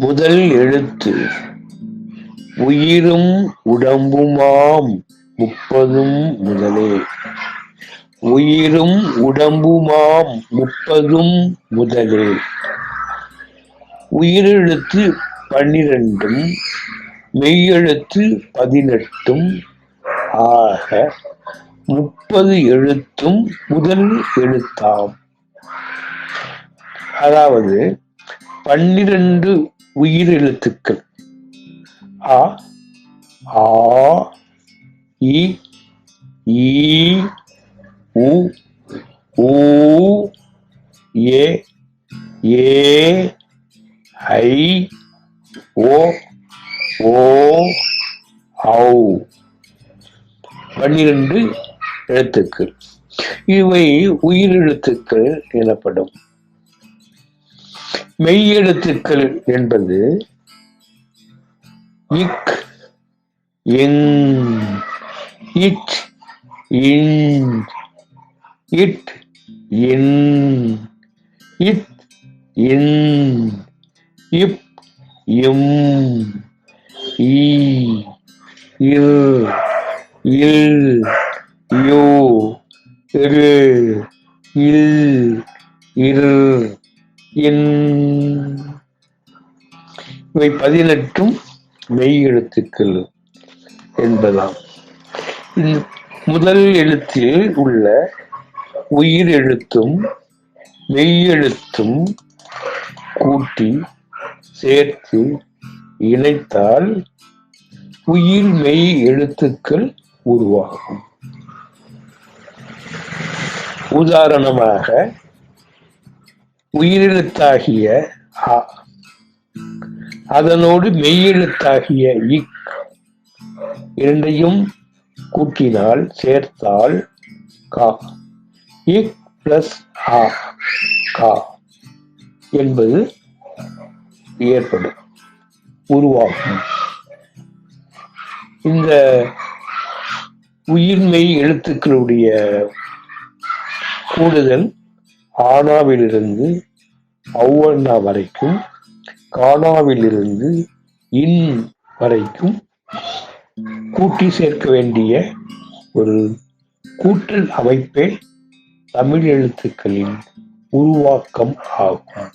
முதல் எழுத்து. உயிரும் உடம்புமாம் முப்பதும் முதலே. உயிரும் உடம்புமாம் முப்பதும் முதலே. உயிரெழுத்து பன்னிரண்டும் மெய்யெழுத்து பதினெட்டும். ஆக முப்பது எழுத்தும் முதல் எழுத்தாம். அதாவது பன்னிரண்டு உயிரெழுத்துக்கள். அ ஆ இ ஈ உ ஊ ஏ ஏ ஐ ஓ ஓ ஔ. பன்னிரண்டு எழுத்துக்கள். இவை உயிரெழுத்துக்கள் எனப்படும். மெய்யெழுத்துக்கள் என்பது இக் எங் இட் இன் இட் இன் இத் இன் இப் இம் ஈ இல் இல் யோ இரு இல் இரு. இவை பதினெட்டும் மெய் எழுத்துக்கள் என்பதாம். இந்த முதல் எழுத்தில் உள்ள உயிர் எழுத்தும் மெய்யெழுத்தும் கூட்டி சேர்த்து இணைத்தால் உயிர் மெய் எழுத்துக்கள் உருவாகும். உதாரணமாக உயிரெழுத்தாகிய அ அதனோடு மெய்யெழுத்தாகிய இக் இரண்டையும் கூட்டினால் சேர்த்தால் கா. இக் பிளஸ் ஆ கா என்பது ஏற்படும் உருவாகும். இந்த உயிர்மை எழுத்துக்களுடைய கூடுதல் ஆனாவிலிருந்து அவ்வண்ணா வரைக்கும் காணாவிலிருந்து இன் வரைக்கும் கூட்டி சேர்க்க வேண்டிய ஒரு கூட்டல் அமைப்பே தமிழ் எழுத்துக்களின் உருவாக்கம் ஆகும்.